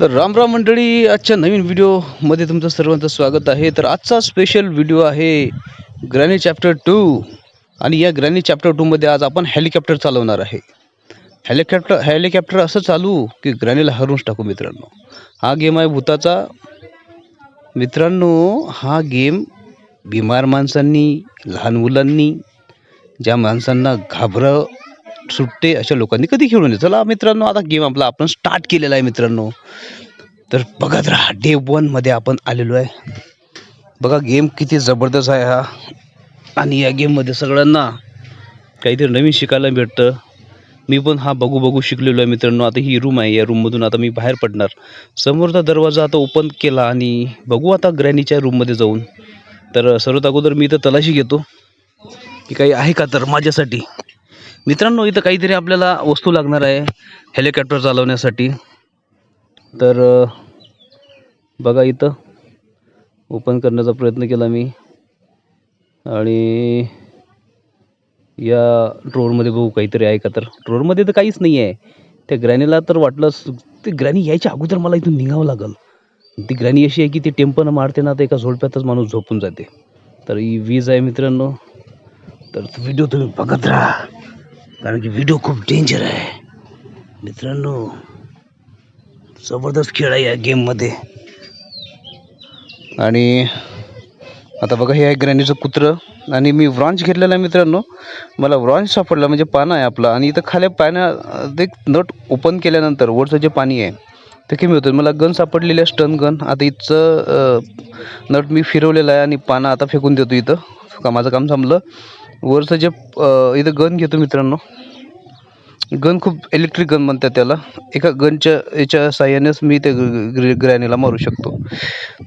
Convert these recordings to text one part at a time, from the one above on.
तर राम राम मंडळी आजच्या नवीन व्हिडिओमध्ये तुमचं सर्वांचं स्वागत आहे. तर आजचा स्पेशल व्हिडिओ आहे ग्रॅनी चॅप्टर टू आणि या ग्रॅनी चॅप्टर टूमध्ये आज आपण हेलिकॉप्टर चालवणार आहे. हेलिकॉप्टर हेलिकॉप्टर असं चालू की ग्रॅनीला हरवूनच टाकू मित्रांनो. हा गेम आहे भूताचा. मित्रांनो हा गेम बिमार माणसांनी लहान मुलांनी ज्या माणसांना घाबरं सुट्टे अशा लोकांनी कधी खेळू नये. चला मित्रांनो आता गेम आपला आपण स्टार्ट केलेला आहे मित्रांनो. तर बघत राहा डे वनमध्ये आपण आलेलो आहे. बघा गेम किती जबरदस्त आहे हा. आणि या गेममध्ये सगळ्यांना काहीतरी नवीन शिकायला भेटतं. मी पण हा बघू बघू शिकलेलो आहे मित्रांनो. आता ही रूम आहे या रूममधून आता मी बाहेर पडणार. समोरचा दरवाजा आता ओपन केला आणि बघू आता ग्रॅनीच्या रूममध्ये जाऊन. तर सर्वात अगोदर मी इथं तलाशी घेतो. की काही आहे का तर माझ्यासाठी? मित्रांनो इथं काहीतरी आपल्याला वस्तू लागणार आहे हेलिकॉप्टर चालवण्यासाठी. तर बघा इथं. ओपन करण्याचा प्रयत्न केला मी. आणि या ड्रोअरमध्ये बघू काहीतरी आहे का तर. ड्रोरमध्ये तर काहीच नाही आहे त्या ग्रॅनीला तर वाटलंच ते ग्रॅनी यायच्या अगोदर मला इथून निघावं लागल. ती ग्रॅनी अशी आहे की ती टेम्पनं मारते ना तर एका झोडप्यातच माणूस झोपून जाते. तर ही वीज आहे मित्रांनो. तर व्हिडिओ तुम्ही बघत राहा. कारण की व्हिडिओ खूप डेंजर आहे. मित्रांनो जबरदस्त खेळ आहे या गेममध्ये आणि आता बघा हे आहे ग्रॅनीचं कुत्रं. आणि मी व्रॉन्च घेतलेला आहे मित्रांनो. मला व्रॉन्च सापडला म्हणजे पानं आहे आपला. आणि इथं खाल्या पाण्या एक नट ओपन केल्यानंतर वरचं जे पाणी आहे ते कमी होतं. मला गन सापडलेली आहे स्टन गन आता इथचं नट मी फिरवलेलं आहे आणि पानं आता फेकून देतो इथं. का माझं काम थांबलं वरचं जे इथं गन घेतो मित्रांनो. गन खूप इलेक्ट्रिक गन म्हणतात त्याला. एका गनच्या याच्या साह्यानेच मी ते ग्रॅनीला मारू शकतो.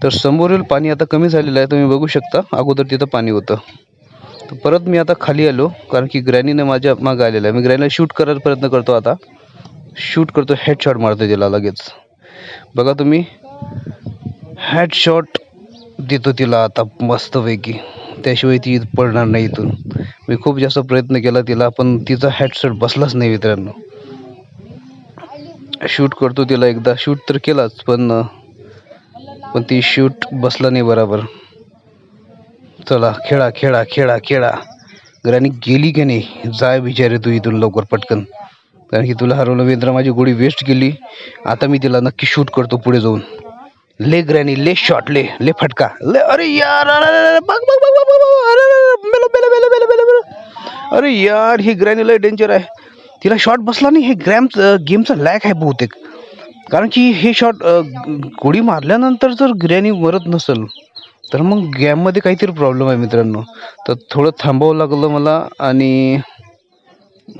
तर समोरील पाणी आता कमी झालेलं आहे तुम्ही बघू शकता. अगोदर तिथं पाणी होतं. तर परत मी आता खाली आलो कारण की ग्रॅनीने माझ्या मागं आलेलं आहे. मी ग्रॅनीला शूट करायला प्रयत्न करतो आता. शूट करतो हेडशॉट मारतो त्याला लगेच. बघा तुम्ही. हेडशॉट देतो तिला आता मस्तपैकी. त्याशिवाय ती पडणार नाही इथून. मी खूप जास्त प्रयत्न केला तिला पण तिचा हॅडसेट बसलाच नाही मित्रांनो. शूट करतो तिला एकदा. शूट तर केलाच पण पण ती शूट बसला नाही बराबर. चला खेळा खेळा खेळा खेळा. ग्रानी गेली की नाही? जाय बिचारे तू इथून लवकर पटकन. कारण की तुला हरवलं मित्र माझी गोळी वेस्ट गेली आता मी तिला नक्की शूट करतो पुढे जाऊन. ले ग्रॅनी ले शॉट ले ले फटका ले अरे यार अरे, अरे, अरे, बघ बघ बघ बघ अरे, मेलो, मेलो, मेलो, मेलो, मेलो, मेलो. अरे यार ही ग्रॅनी लय डेंजर आहे. तिला शॉट बसला नाही हे ग्रॅम गेमचा लॅक आहे बहुतेक. कारण की हे शॉट गोळी मारल्यानंतर जर ग्रॅनी मरत नसेल तर मग गॅममध्ये काहीतरी प्रॉब्लेम आहे मित्रांनो. तर थोडं थांबावं लागलं मला आणि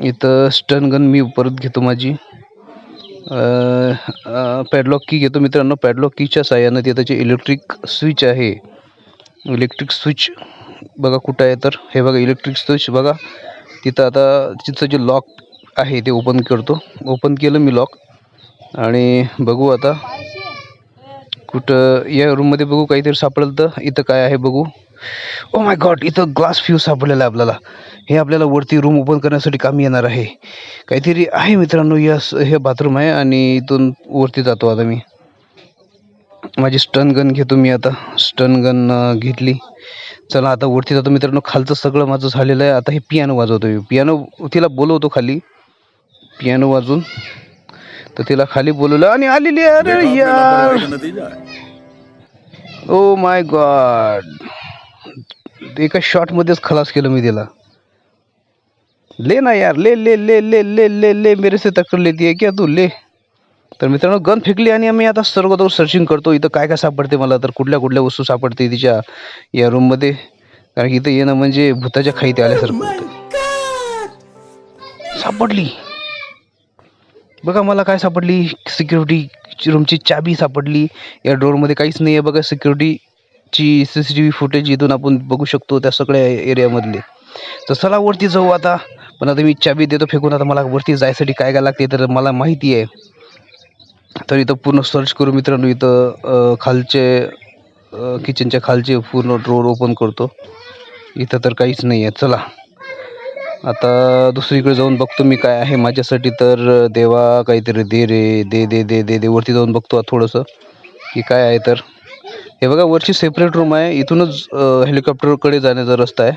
इथं स्टन गन मी परत घेतो माझी. पॅडलॉक की घेतो मित्रांनो. पॅडलॉक कीच्या साह्यानं तिथं जे इलेक्ट्रिक स्विच आहे इलेक्ट्रिक स्विच बघा कुठं आहे तर. हे बघा इलेक्ट्रिक स्विच बघा. तिथं आता तिथं जे लॉक आहे ते ओपन करतो. ओपन केलं मी लॉक आणि बघू आता कुठं या रूममध्ये बघू काहीतरी सापडेल तर. इथं काय आहे बघू. ओ माय गॉड इथं ग्लास फ्यूज सापडलेला आहे आपल्याला. हे आपल्याला वरती रूम ओपन करण्यासाठी कामी येणार आहे. काहीतरी आहे मित्रांनो या हे बाथरूम आहे आणि इथून वरती जातो आता मी. माझी स्टन गन घेतो मी आता. स्टन गन घेतली. चला आता वरती जातो मित्रांनो. खालचं सगळं माझं झालेलं आहे. आता हे पियानो वाजवतो मी. पियानो तिला बोलवतो खाली. पियानो वाजून. तर तिला खाली बोलवलं आणि आलेली. अरे यार. ओ माय गॉड एका शॉटमध्येच खलास केलं मी तिला ले ना यार ले ले ले ले ले ले ले मेरे से टक्कर लेती आहे क्या तू? ले. तर मित्रांनो गन फेकली आणि आम्ही आता सर्वदूर सर्चिंग करतो. इथं काय काय सापडते मला? तर कुठल्या कुठल्या वस्तू सापडते तिच्या या रूममध्ये कारण की इथं येणं म्हणजे भूताच्या खाईत आल्यासारखं होतं. सापडली. बघा मला काय सापडली? सिक्युरिटी रूमची चाबी सापडली. या डोअरमध्ये काहीच नाही आहे बघा. सिक्युरिटी ची C C T V footage इथून आपण बघू शकतो त्या सगळ्या एरियामधले तर चला वरती जाऊ आता. पण आता मी चाबी देतो फेकून. आता मला वरती जायसाठी काय काय लागते तर मला माहिती आहे. तर इथं पूर्ण सर्च करू मित्रांनो. इथं खालचे किचनच्या खालचे पूर्ण ड्रोर ओपन करतो. इथं तर काहीच नाही आहे चला. आता दुसरीकडे जाऊन बघतो मी काय आहे माझ्यासाठी. तर देवा काहीतरी दे रे दे दे दे दे दे. वरती जाऊन बघतो थोडंसं. की काय आहे तर. हे बघा वरची सेपरेट रूम आहे. इथूनच हेलिकॉप्टरकडे जाण्याचा रस्ता आहे.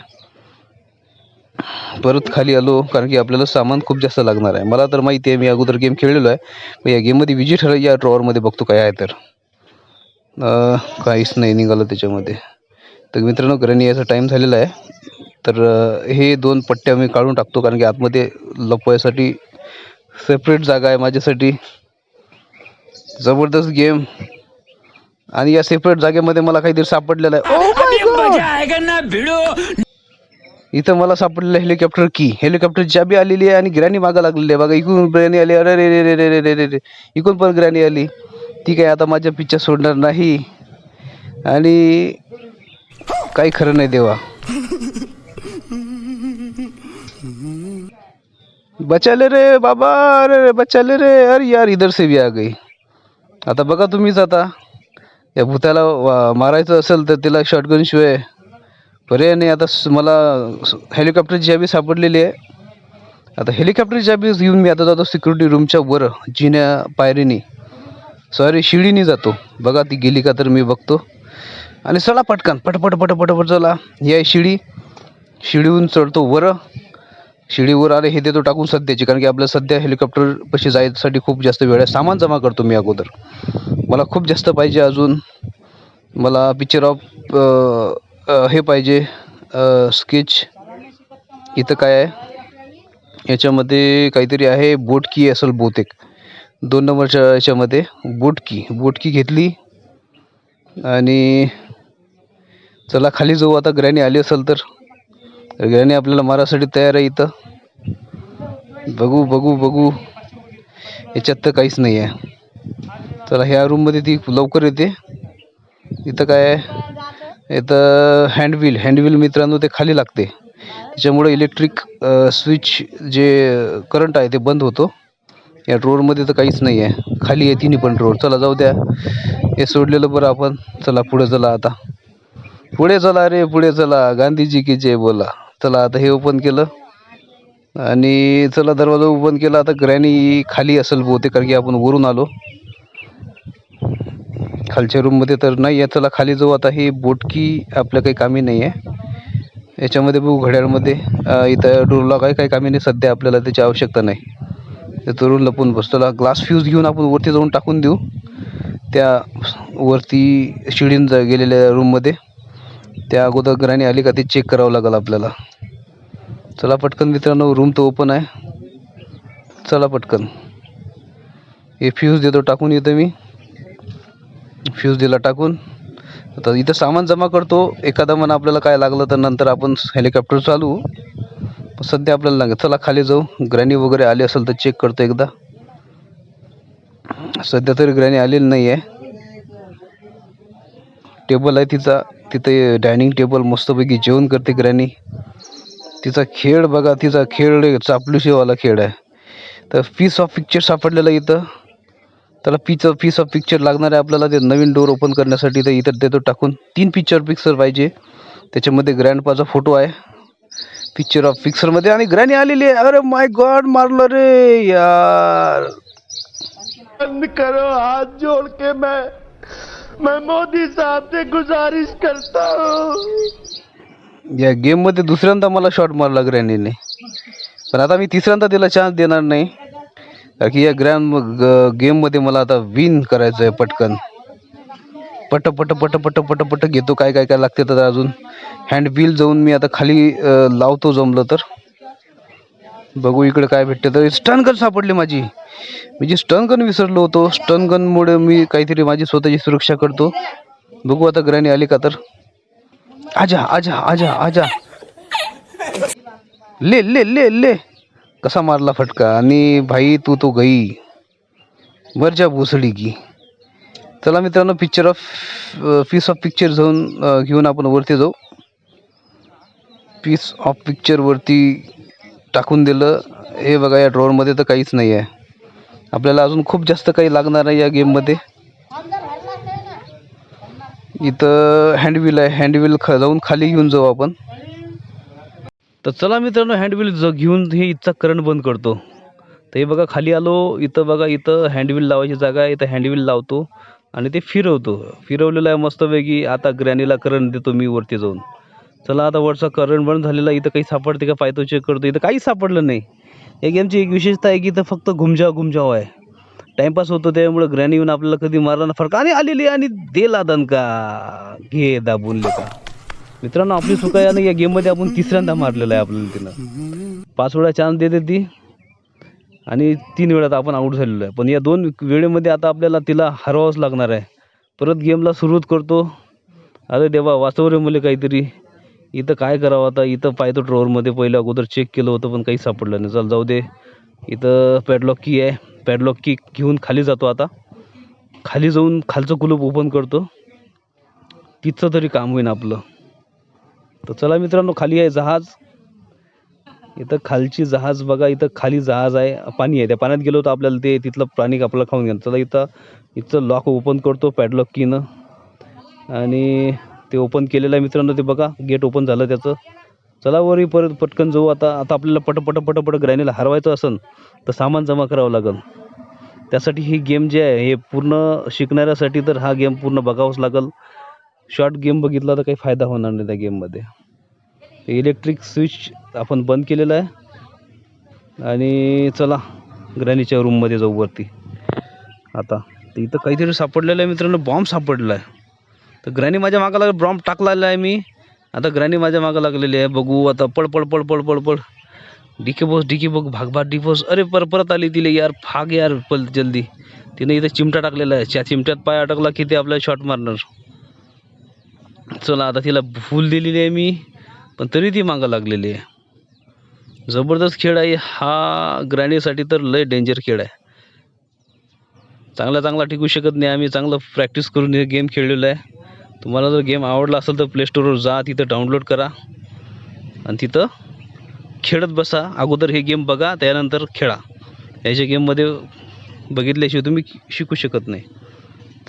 परत खाली आलो कारण की आपल्याला सामान खूप जास्त लागणार आहे. मला तर माहिती आहे मी अगोदर गेम खेळलेलो आहे. या गेममध्ये विजिट या ड्रॉवरमध्ये बघतो काय आहे तर. काहीच नाही निघालं त्याच्यामध्ये. तर मित्रांनो घरी यायचा टाईम झालेला आहे. तर हे दोन पट्ट्या मी काढून टाकतो कारण की आतमध्ये लपवायसाठी सेपरेट जागा आहे माझ्यासाठी. जबरदस्त गेम आणि या सेपरेट जागेमध्ये मला काहीतरी सापडलेलं आहे. इथं मला सापडलेलं हेलिकॉप्टर की हेलिकॉप्टर चाबी आलेली आहे आणि ग्रॅनी मागा लागलेली आहे. बघा इकडून ग्रॅनी आली. अरे रे रे रे रे रे रे रे. इकडून पण ग्रॅनी आली. ती काय आता माझ्या पिच्चा सोडणार नाही. आणि काही खरं नाही देवा. बचाले रे बाबा अरे रे बचाले रे. अरे यार इधर से भी आ गई. आता बघा तुम्हीच आता. या भूताला वा- मारायचं असेल तर तिला शॉटगन शिवाय. पर्याय नाही. आता स- मला हेलिकॉप्टरची चाबी सापडलेली आहे. आता हेलिकॉप्टरची चाबी घेऊन मी आता जातो सिक्युरिटी रूमच्या वर जिन्या पायरीनी. सॉरी शिडीने जातो. बघा ती गेली का तर मी बघतो. आणि चला पटकन. पटपट पटपट पट चला. या शिडी. शिडीहून चढतो वर. शिडीवर आले हे देतो टाकून सध्याची कारण की आपलं सध्या हेलिकॉप्टर पशी जायसाठी खूप जास्त वेळ आहे. सामान जमा करतो मी अगोदर. मला खूप जास्त पाहिजे अजून. मला पिक्चर ऑफ हे पाहिजे स्केच इथं काय आहे? याच्यामध्ये काहीतरी आहे बोट की असेल बहुतेक. दोन नंबरच्या याच्यामध्ये बोटकी बोटकी घेतली. आणि चला खाली जाऊ आता ग्रॅनी आली असेल तर. ग्रॅनी आपल्याला मारासाठी तयार आहे इथं. बघू बघू बघू. याच्यात तर काहीच नाही आहे. चला ह्या रूममध्ये ती लवकर येते. इथं काय आहे? इथं हँडव्हील हँडव्हील मित्रांनो ते खाली लागते. त्याच्यामुळे इलेक्ट्रिक स्विच जे करंट आहे ते बंद होतो. या ड्रोअरमध्ये तर काहीच नाही आहे. खाली आहे तिन्ही पण ड्रोअर चला जाऊ द्या. हे सोडलेलं बरं आपण. चला पुढे चला आता. पुढे चला रे पुढे चला. गांधीजी की जय बोला. चला आता हे ओपन केलं. आणि चला दरवाजा ओपन केला. आता ग्रॅनी खाली असेल बहुतेक कारण की आपण वरून आलो. खालच्या रूममध्ये तर नाही आहे. चला खाली जाऊ. आता हे बोटकी आपल्या काही कामी नाही आहे. याच्यामध्ये बघू घड्याळमध्ये. इथं डोरला काही काही कामी नाही. सध्या आपल्याला त्याची आवश्यकता नाही. ते तरुण लपून बसतोला ग्लास फ्यूज घेऊन आपण वरती जाऊन टाकून देऊ. त्या वरती शिडीन जा गेलेल्या रूममध्ये त्या अगोदर ग्राणी आली का ते चेक करावं लागेल आपल्याला. चला पटकन मित्रांनो रूम तर ओपन आहे. चला पटकन. हे फ्यूज देतो टाकून येतो मी. फ्यूज दिला टाकून. आता इथं सामान जमा करतो. एखादा मन आपल्याला काय लागलं तर नंतर आपण हेलिकॉप्टर चालू सध्या आपल्याला लागेल. चला खाली जाऊ. ग्रॅनी वगैरे आली असेल तर चेक करतो एकदा. सध्या तरी ग्रॅनी आलेली नाही आहे टेबल आहे तिचा. तिथे डायनिंग टेबल मस्तपैकी जेवण करते ग्रॅनी तिचा खेळ बघा तिचा खेळ चापलुशीवाला खेळ आहे. तर पीस ऑफ पिक्चर सापडलेलं इथं. त्याला पीच पीस ऑफ पिक्चर लागणार आहे आपल्याला ते नवीन डोर ओपन करण्यासाठी. तर इथं देतो टाकून. तीन पिक्चर पिक्चर पाहिजे. त्याच्यामध्ये ग्रँडपाचा फोटो आहे. पिक्चर ऑफ पिक्चरमध्ये आणि ग्रॅनी आलेली आहे. अरे माय गॉड मारलं रे यार. बंद करो हाथ जोड़ के मैं. मैं मोदी साहब से गुजारिश करता हूँ। या गेममध्ये दुसऱ्यांदा मला शॉट मारला ग्रॅनीने पण आता मी तिसऱ्यांदा त्याला चान्स देणार नाही. कारण की या गेम गेममध्ये मला आता विन करायचं आहे पटकन. पट पट पट पट पट पट घेतो काय काय काय लागते तर अजून. हँड व्हील जाऊन मी आता खाली लावतो जमलं तर. बघू इकडे काय भेटते. तर स्टन गन सापडली माझी. मी जी स्टन गन विसरलो होतो. स्टन गनमुळे मी काहीतरी माझी स्वतःची सुरक्षा करतो. बघू आता ग्रॅनी आली का तर. आजा आजा आजा आजा. ले ले ले ले. कसा मारला फटका. आणि भाई तू तो गई जा भोसडी की. चला मित्रांनो picture of peace of picture जाऊन घेऊन आपण वरती जाऊ. पीस ऑफ पिक्चरवरती टाकून दिलं. हे बघा या ड्रॉवरमध्ये तर काहीच नाही आहे आपल्याला अजून खूप जास्त काही लागणार आहे या गेममध्ये इथं हँडव्हील आहे. हँडव्हील ख जाऊन खाली घेऊन जाऊ आपण. तर चला मित्रांनो हँडविल ज घेऊन हे इथचा करंट बंद करतो. तर हे बघा खाली आलो. इथं बघा इथं हँडबिल लावायची जागा आहे. इथं हँडविल लावतो. आणि ते फिरवतो. फिरवलेलं आहे मस्तपैकी. आता ग्रॅनीला करंट देतो मी वरती जाऊन. चला आता वरचा करंट बंद झालेला इथं काही सापडते का? पाहतो चेक करतो इथं काहीच सापडलं नाही. या गेमची एक विशेषता आहे की इथं फक्त घुमजाव घुमजाव आहे. टाइमपास होतो त्यामुळे ग्रॅनी येऊन आपल्याला कधी मारला फरक आणि आलेली आणि देला दणका घे दाबून का मित्रांनो आपली चुका यानं या गेममध्ये आपण तिसऱ्यांदा मारलेलं आहे आपल्याला तिनं. पाच वेळा चान्स देते ती. आणि तीन वेळात आपण आऊट झालेलो आहे. पण या दोन वेळेमध्ये आता आपल्याला तिला हरवावंच लागणार आहे. परत गेमला सुरुवात करतो. अरे देवा वाचव रे मुले काहीतरी. इथं काय करावं आता? इथं पाहतो ड्रॉवरमध्ये पहिलं अगोदर चेक केलं होतं पण काही सापडलं नाही. चल जाऊ दे. इथं पॅडलॉक की आहे. पॅडलॉक की घेऊन खाली जातो आता. खाली जाऊन खालचं कुलूप ओपन करतो. तिथचं तरी काम होईन आपलं. तर चला मित्रांनो खाली आहे जहाज. इथं खालची जहाज बघा. इथं खाली जहाज आहे. पाणी आहे. त्या पाण्यात गेलो तर आपल्याला. ते तिथलं प्राणी आपल्याला खाऊन घ्या चला इथं इथचं लॉक ओपन करतो पॅडलॉक कीनं आणि ते ओपन केलेलं आहे मित्रांनो ते बघा गेट ओपन झालं त्याचं. चला वरी परत पटकन जाऊ. आता आता आपल्याला पटपट पटपट ग्रॅनीला हरवायचं असेल तर सामान जमा करावं लागेल. त्यासाठी ही गेम जे आहे हे पूर्ण शिकणाऱ्यासाठी तर हा गेम पूर्ण बघावाच लागेल. शॉर्ट गेम बघितला तर काही फायदा होणार नाही त्या गेममध्ये इलेक्ट्रिक स्विच आपण बंद केलेलं आहे. आणि चला ग्रॅनीच्या रूममध्ये जाऊ वरती. आता इथं काहीतरी सापडलेलं आहे मित्रांनो बॉम्ब सापडला आहे तर ग्रॅनी माझ्या मागं लागला बॉम्ब टाकलेला आहे मी. आता ग्रॅनी माझ्या मागं लागलेली आहे. बघू आता पळ पळ पळ पळ पळ पळ. डिके बोस डिके बघ भाग भाग डी अरे पर परत आली तिला यार फाग यार पल जल्दी. तिने इथं चिमटा टाकलेला आहे. त्या चिमट्यात पाय अटकला की ते आपल्याला शॉट मारणार. चला आता तिला भूल दिलेली आहे मी पण तरी ती मागं लागलेली आहे. जबरदस्त खेळ आहे. हा ग्रॅनीसाठी तर लय डेंजर खेळ आहे. चांगला चांगला टिकू शकत नाही. आम्ही चांगलं प्रॅक्टिस करून हे गेम खेळलेलो आहे. तुम्हाला जर गेम आवडला असेल तर प्लेस्टोरवर जा तिथं डाउनलोड करा. आणि तिथं खेळत बसा. अगोदर हे गेम बघा त्यानंतर खेळा. याच्या गेममध्ये बघितल्याशिवाय तुम्ही शिकू शकत नाही.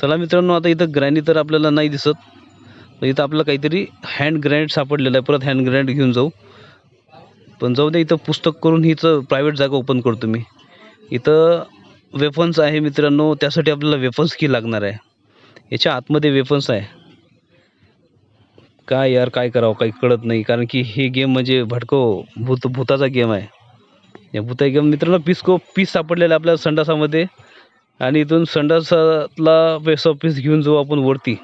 चला मित्रांनो आता इथं ग्रॅनी तर आपल्याला नाही दिसत. इथं आपल्याला काहीतरी हँड ग्रॅनेड सापडलेलं आहे. परत हँड ग्रॅनेड घेऊन जाऊ. पण जाऊ दे इथं पुस्तक करून हिचं प्रायव्हेट जागा ओपन करतो मी. इथं वेफन्स आहे मित्रांनो. त्यासाठी आपल्याला वेफन्स की लागणार आहे. याच्या आतमध्ये वेफन्स आहे. काय यार काय करावं काही कळत नाही. कारण की हे गेम म्हणजे भटको भूत भूताचा गेम आहे. या भूता गेम मित्रांनो पिसको पीस सापडलेला आहे आपल्या संडासामध्ये. आणि इथून संडासातला पैसा पीस घेऊन जाऊ आपण वरती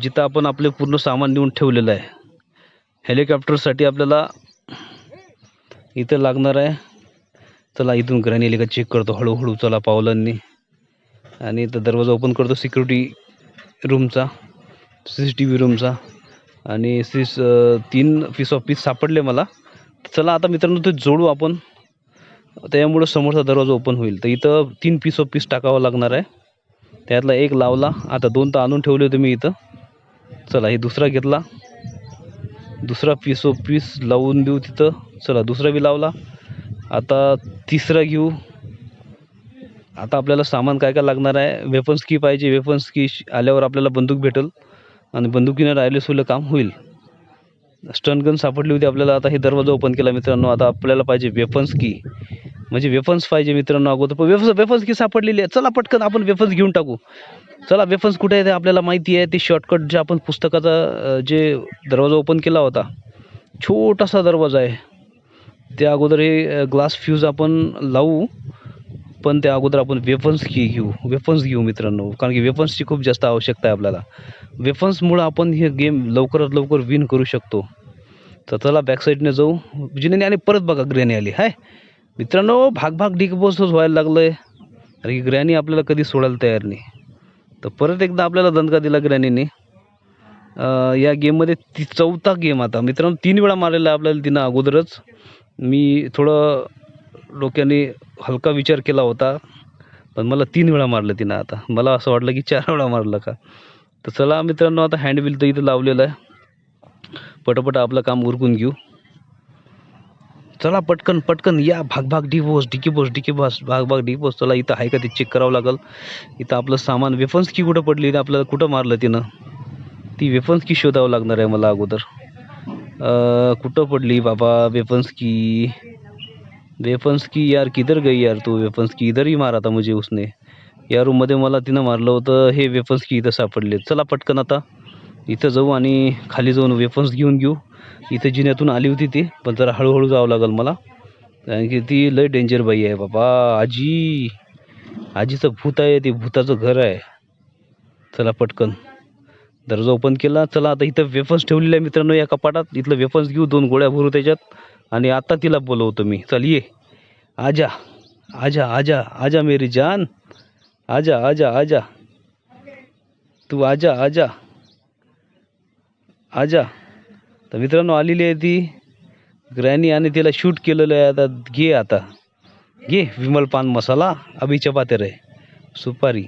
जिथं आपण आपले पूर्ण सामान नेऊन ठेवलेलं आहे. हेलिकॉप्टरसाठी आपल्याला इथं लागणार आहे. चला इथून ग्रॅनी का चेक करतो. हळूहळू चला पावलांनी. आणि इथं दरवाजा ओपन करतो सिक्युरिटी रूमचा सी सी टी व्ही रूमचा आणि सीस तीन पीस ऑफ पीस सापडले मला. चला आता मित्रांनो ते जोडू आपण. त्यामुळं समोरचा दरवाजा ओपन होईल. तर इथं तीन पीस ऑफ पीस टाकावं लागणार आहे. त्यातला एक लावला. आता दोन तर आणून ठेवले होते मी इथं. चला हे दुसरा घेतला. दुसरा पीस ऑफ पीस लावून देऊ तिथं. चला दुसरा बी लावला. आता तिसरा घेऊ. आता आपल्याला सामान काय काय लागणार आहे? वेपन्स की पाहिजे. वेपन्स की आल्यावर आपल्याला बंदूक भेटेल. आणि बंदुकीनं राहिले सुलं काम होईल. स्टन गन सापडली होती आपल्याला. आता हे दरवाजा ओपन केला मित्रांनो. आता आपल्याला पाहिजे वेपन्स की म्हणजे वेपन्स पाहिजे मित्रांनो अगोदर. पण वेफन्स वेपन्स की सापडलेली आहे चला पटकन आपण वेफन्स घेऊन टाकू. चला वेफन्स कुठे आहे ते आपल्याला माहिती आहे. ते शॉर्टकट जे आपण पुस्तकाचा जे दरवाजा ओपन केला होता. छोटासा दरवाजा आहे. त्या अगोदर हे ग्लास फ्यूज आपण लावू. पण त्या अगोदर आपण वेपन्स की घेऊ. वेपन्स घेऊ मित्रांनो. कारण की वेपन्सची खूप जास्त आवश्यकता आहे आपल्याला. वेपन्समुळं आपण हे गेम लवकरात लवकर विन करू शकतो. तर चला बॅकसाईडने जाऊ. जिने आणि परत बघा ग्रॅनी आली. हाय. मित्रांनो भाग भाग डिक व्हायला लागलं आहे कारण की ग्रॅनी आपल्याला कधी सोडायला तयार नाही. तर परत एकदा आपल्याला दणका दिला ग्रॅनीने या गेममध्ये ती चौथा गेम आता. मित्रांनो तीन वेळा मारलेला आहे आपल्याला तिनं अगोदरच. मी थोडं डोक्याने हलका विचार केला होता पण मला तीन वेळा मारलं तिनं आता. मला असं वाटलं की चार वेळा मारलं का? तर चला मित्रांनो आता हँडबिल तर इथं लावलेलं आहे. पटापट आपलं काम उरकून घेऊ. चला पटकन पटकन या. भाग भाग डिपोस बोस डिकीपोस डिकी भाग भाग डिपोस चला इथं आहे का ते चेक करावं लागेल. इथं आपलं सामान वेफन्स की कुठं पडली आपल्याला कुठं मारलं तिनं? ती वेफन्स की शोधावं लागणार आहे मला अगोदर. कुठं पडली बाबा वेफन्स की वेपन्स की यार किधर गई यार तू? वेपन्स की इधर ही मारा था मुझे उसने। या रूममध्ये मला तिनं मारलं होतं हे वेपन्स की इथं सापडले चला पटकन आता. इथं जाऊ आणि खाली जाऊन वेपन्स घेऊन घेऊ. इथं जिन्यातून आली होती ती पण जरा हळूहळू जावं लागेल मला. कारण की ती लय डेंजर बाई आहे बाबा. आजी. आजीचं भूत आहे ते भूताचं घर आहे. चला पटकन. दरवाजा ओपन केला. चला आता इथं वेफन्स ठेवलेल्या आहे मित्रांनो या कपाटात. इथलं वेफन्स घेऊ दोन गोळ्या भरू त्याच्यात. आणि आता तिला बोलवतो मी. चल ये. आजा आजा आजा आजा मेरी जान. आजा आजा आजा. तू आजा आजा. आजा. तर मित्रांनो आलेली आहे ती ग्रॅनी आणि तिला शूट केलेलं आहे आता. घे आता. घे विमल पान मसाला. अभी चपाते रे सुपारी.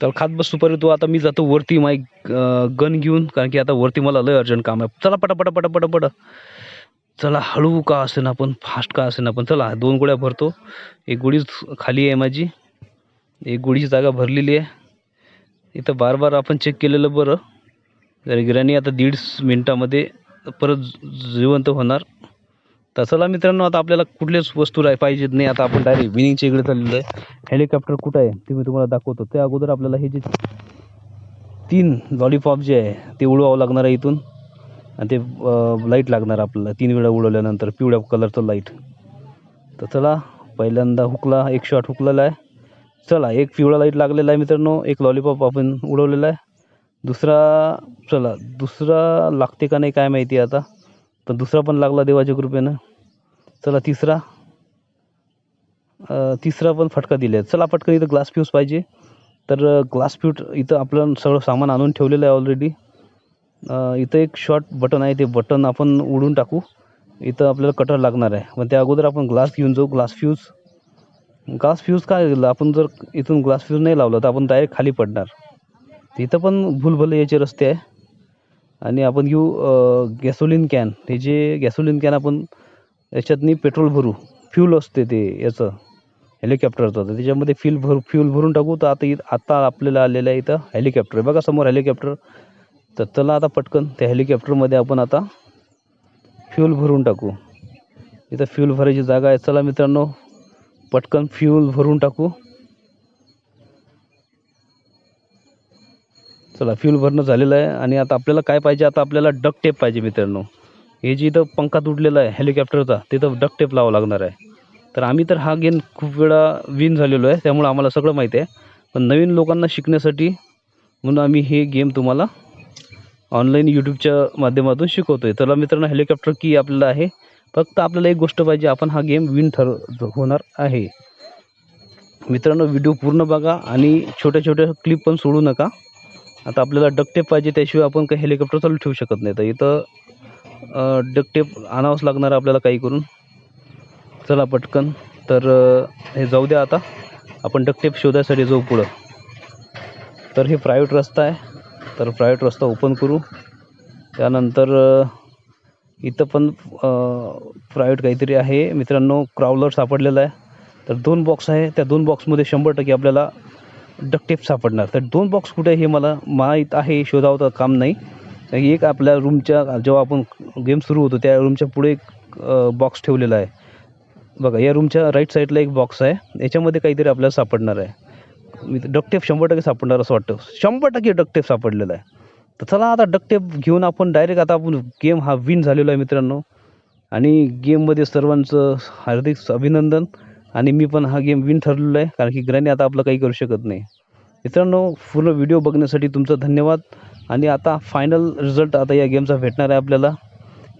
तर खात बस सुपारी तो आता मी जातो वरती माई गन घेऊन कारण की आता वरती मला लय अर्जंट काम आहे. चला पटा पटा पटा पटा पटा. चला हळू का असे ना फास्ट का असे ना पण. चला दोन गोळ्या भरतो. एक गोळीच खाली आहे माझी. एक गोळीची जागा भरलेली आहे. इथं बार बार आपण चेक केलेलं बरं. जर गिराणी आता दीड मिनटामध्ये परत जिवंत होणार. तर चला मित्रांनो आता आपल्याला कुठल्याच वस्तू राह पाहिजेत नाही. आता आपण डायरेक्ट विनिंगच्या इकडे चाललेलं आहे हेलिकॉप्टर कुठं आहे? ते मी तुम्हाला दाखवतो. त्या अगोदर आपल्याला हे जे तीन लॉलीपॉप जे आहे ते उडवावं लागणार आहे इथून. आणि ते लाइट लागणार आपल्याला. तीन वेळा उडवल्यानंतर पिवळ्या कलरचं लाइट तर चला पहिल्यांदा हुकला एक शॉट हुकलेला आहे. चला एक पिवळा लाइट लागलेला आहे मित्रांनो. एक लॉलीपॉप आपण उडवलेला आहे. दुसरा चला दुसरा लागते का नाही काय माहिती आता. पण दुसरा पण लागला देवाच्या कृपेनं. चला तिसरा. तिसरा पण फटका दिला आहे चला पटकन इथं ग्लास फ्यूज पाहिजे. तर ग्लास फ्यूट इथं आपलं सगळं सामान आणून ठेवलेलं आहे ऑलरेडी इथं एक शॉर्ट बटन आहे. ते बटन आपण उडून टाकू. इथं आपल्याला कटर लागणार आहे. पण त्या अगोदर आपण ग्लास घेऊन जाऊ. ग्लास फ्यूज ग्लास फ्यूज काय केलं आपण जर इथून ग्लास फ्यूज नाही लावलं तर आपण डायरेक्ट खाली पडणार. इथं पण भूलभुले याचे रस्ते आहे. आणि आपण घेऊ गॅसोलिन कॅन हे जे गॅसोलिन कॅन आपण याच्यातनी पेट्रोल भरू. फ्यूल असते ते याचं हेलिकॉप्टरचं तर त्याच्यामध्ये फ्यूल भर फ्यूल भरून टाकू. तर आता इ आता आपल्याला आलेलं आहे इथं हेलिकॉप्टर बघा समोर हेलिकॉप्टर तर चला आता पटकन त्या हेलिकॉप्टरमध्ये आपण आता फ्यूल भरून टाकू. इथं फ्यूल भरायची जागा आहे. चला मित्रांनो पटकन फ्यूल भरून टाकू. चला फ्यूल भरणं झालेलं आहे. आणि आता आपल्याला काय पाहिजे? आता आपल्याला डक टेप पाहिजे मित्रांनो. हे जे इथं पंखा तुटलेला आहे हेलिकॉप्टरचा तिथं डक टेप लावा लागणार आहे. तर आम्ही तर हा गेम खूप वेळा विन झालेलो आहे त्यामुळं आम्हाला सगळं माहिती आहे. पण नवीन लोकांना शिकण्यासाठी म्हणून आम्ही हे गेम तुम्हाला ऑनलाईन यूट्यूबच्या माध्यमातून शिकवतो आहे चला मित्रांनो हेलिकॉप्टर की आपल्याला आहे. फक्त आपल्याला एक गोष्ट पाहिजे आपण हा गेम विन ठर होणार आहे. मित्रांनो व्हिडिओ पूर्ण बघा आणि छोट्या छोट्या क्लिप पण सोडू नका. आता आपल्याला डकटेप पाहिजे त्याशिवाय आपण काही हेलिकॉप्टर चालू ठेवू शकत नाही. तर इथं डकटेप आणावंच लागणार आपल्याला काही करून. चला पटकन. तर हे जाऊ द्या आता. आपण डकटेप शोधायसाठी जाऊ पुढं. तर हे प्रायव्हेट रस्ता आहे. तर प्रायव्हेट रस्ता ओपन करू. त्यानंतर इथं पण प्रायव्हेट काहीतरी आहे. मित्रांनो क्रावलर सापडलेला आहे. तर दोन बॉक्स आहे. त्या दोन बॉक्समध्ये शंभर टक्के आपल्याला डकटेप सापडणार. तर दोन बॉक्स कुठे हे मला माहीत आहे शोधावं तर काम नाही. एक आपल्या रूमच्या जेव्हा आपण गेम सुरू होतो त्या रूमच्या पुढे एक बॉक्स ठेवलेला आहे. बघा या रूमच्या राईट साईडला एक बॉक्स आहे. याच्यामध्ये काहीतरी आपल्याला सापडणार आहे. मी डकटेप शंभर टक्के सापडणार असं वाटतं. शंभर टक्के डकटेप सापडलेला आहे. तर चला आता डकटेप घेऊन आपण डायरेक्ट आता आपण गेम हा विन झालेला आहे मित्रांनो. आणि गेममध्ये सर्वांचं हार्दिक अभिनंदन. आणि मी पण हा गेम विन ठरलेलो आहे कारण की ग्रॅनी आता आपलं काही करू शकत नाही. मित्रांनो पूर्ण व्हिडिओ बघण्यासाठी तुमचं धन्यवाद. आणि आता फायनल रिझल्ट आता या गेमचा भेटणार आहे आपल्याला.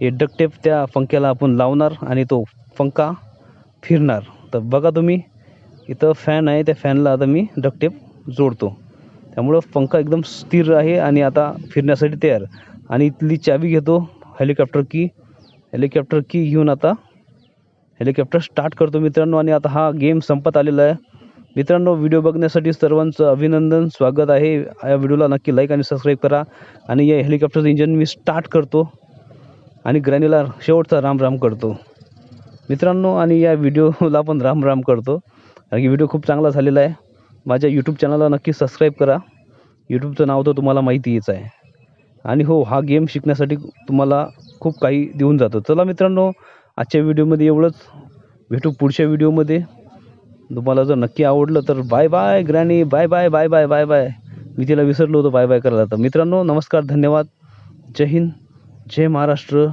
हे डकटेप त्या पंख्याला आपण लावणार आणि तो पंखा फिरणार. तर बघा तुम्ही इथं फॅन आहे त्या फॅनला आता मी डकटेप जोडतो. त्यामुळं पंखा एकदम स्थिर आहे आणि आता फिरण्यासाठी तयार. आणि इथली चावी घेतो हेलिकॉप्टर की हेलिकॉप्टर की घेऊन आता हेलिकॉप्टर स्टार्ट करतो मित्रांनो आणि आता हा गेम संपत आलेला आहे. मित्रांनो व्हिडिओ बघण्यासाठी सर्वांचं अभिनंदन स्वागत आहे. या व्हिडिओला नक्की लाईक आणि सबस्क्राईब करा. आणि या हेलिकॉप्टरचं इंजन मी स्टार्ट करतो आणि ग्रॅनीला शेवटचा राम राम करतो. मित्रांनो आणि या व्हिडिओला पण राम राम करतो. कारण की व्हिडिओ खूप चांगला झालेला आहे. माझ्या यूट्यूब चॅनलला नक्की सबस्क्राईब करा. यूट्यूबचं नाव तर तुम्हाला माहितीच आहे. आणि हो हा गेम शिकण्यासाठी तुम्हाला खूप काही देऊन जातो. चला मित्रांनो आजच्या व्हिडिओमध्ये एवढंच. भेटू पुढच्या व्हिडिओमध्ये. तुम्हाला जर नक्की आवडलं तर bye bye granny bye bye bye bye bye bye मी तिला विसरलो होतो बाय बाय करायला. तर मित्रांनो नमस्कार धन्यवाद. जय हिंद. जय महाराष्ट्र.